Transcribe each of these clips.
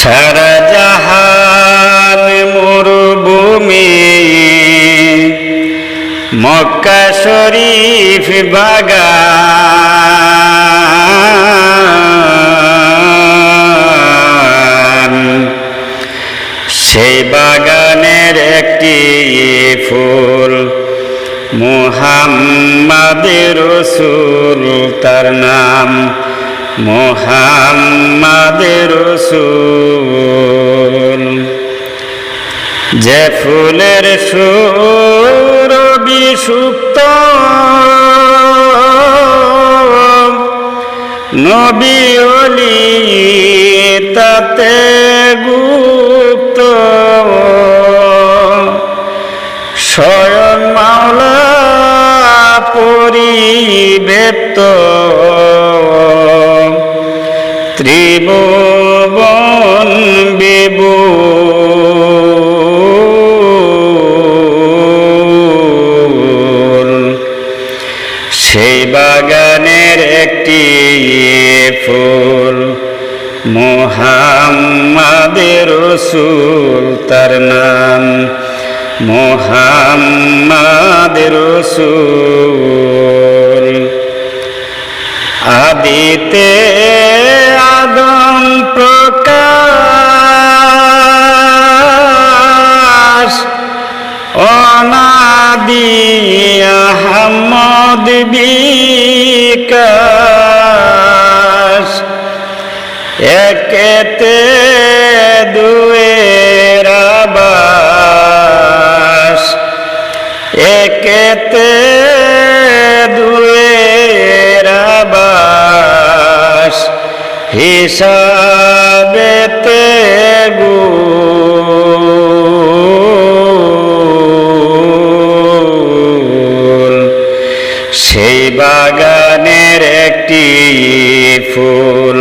সারা জাহান মরুভূমি মক্কা শরীফ বাগান। সেই বাগানের একটি ফুল মোহাম্মদের রসুল তার নাম মোহাম্মদের রসুল। যে ফুলের সুরবি সুপ্ত নবী অলি তাতে গুপ্ত। স্বয়ং মাওলা পরিবেপ্ত ত্রিভুবন বিবুল সেই বাগানের একটি ফুল মোহাম্মদের রসুল তার নাম মোহাম্মদের রসুল। আদিতে আদম প্রকাশ। অনাদি আহমদ বিকাশ। একেতে দুয়ের আবাস। একেতে হিসাবেতে গুল। সেই বাগানের একটি ফুল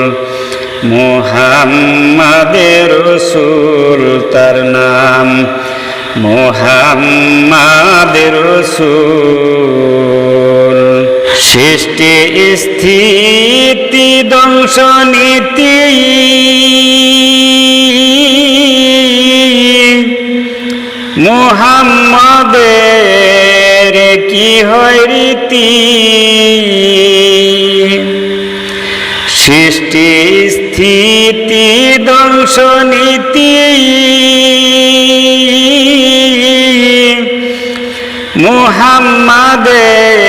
মোহাম্মদের রসুল তার নাম মোহাম্মদের রসুল। সৃষ্টি স্থিতি ধ্বংস নীতি। মোহাম্মদের কি হয় রীতি? সৃষ্টি স্থিতি ধ্বংস নীতি। মুহাম্মাদের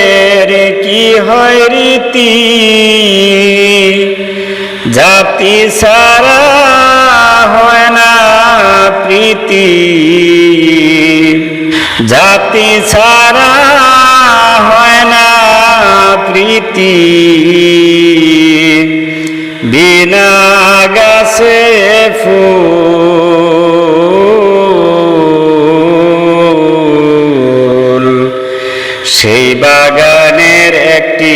রীতি জাতি সারা হয় না প্রীতি। জাতি সারা হয় না প্রীতি। বিনা গাছে ফুল, সেই বাগানের একটি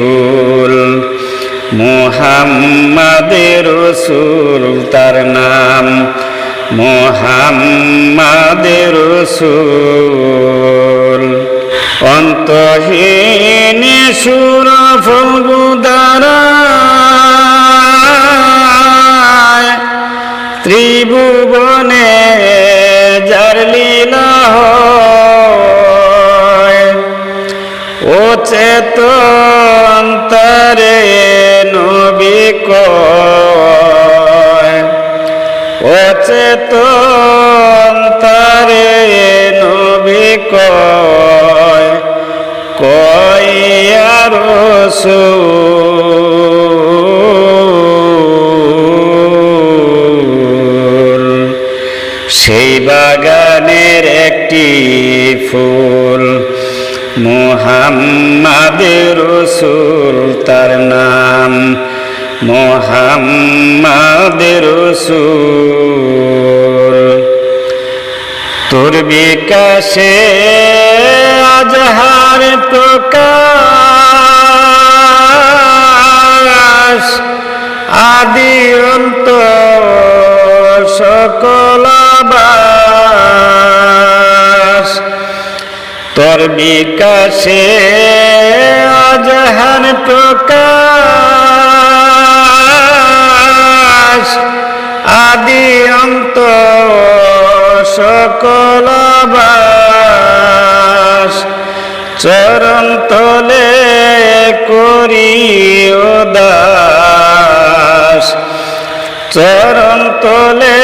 ফুল মোহাম্মদের রসুল তার নাম, মোহাম্মদের রসুল। অন্তহীন সুর ফলগুদারা ত্রিভুবনে যার লীলা হয়, ও চেতন তারে নবী ও চেতন নবী কয় কয় আর রসুল। সেই বাগানের একটি ফুল মোহাম্মদের রসুল তার নাম। মোহাম্মদের রসুল। তোর বিকাশে আজহার প্রকাশ। আদি অন্ত সকল তোর বিকাশে অজহান প্রকাশ। আদি অন্ত সকল চরণ তলে করি দাস। চরণ তলে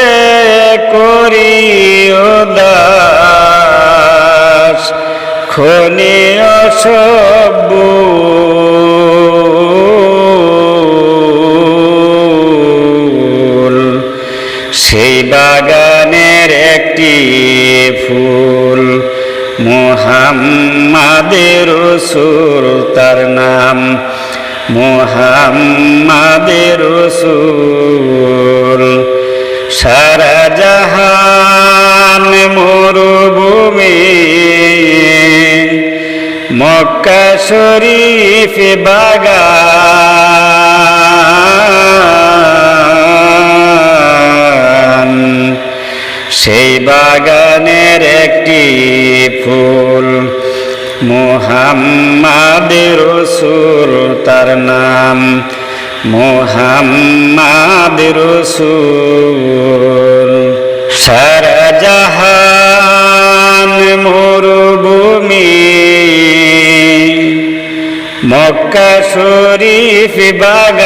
করি দাস। খনি অসবুল সেই বাগানের একটি ফুল, মোহাম্মাদের সুর তার নাম। মোহাম্মাদের রসুল, সারা জাহান মরুভূমি মক্কা শরীফ বাগান। সেই বাগানের একটি ফুল মোহাম্মাদের রসুল, তার নাম মোহাম্মাদের রসুল। সারা জাহান মক্কা শরীফ বাগান।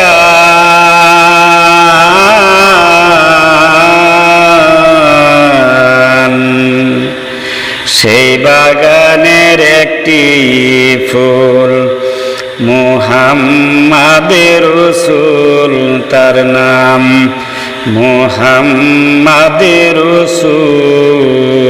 সেই বাগানের একটি ফুল মোহাম্মাদের রসুল তার নাম মোহাম্মাদের রসুল।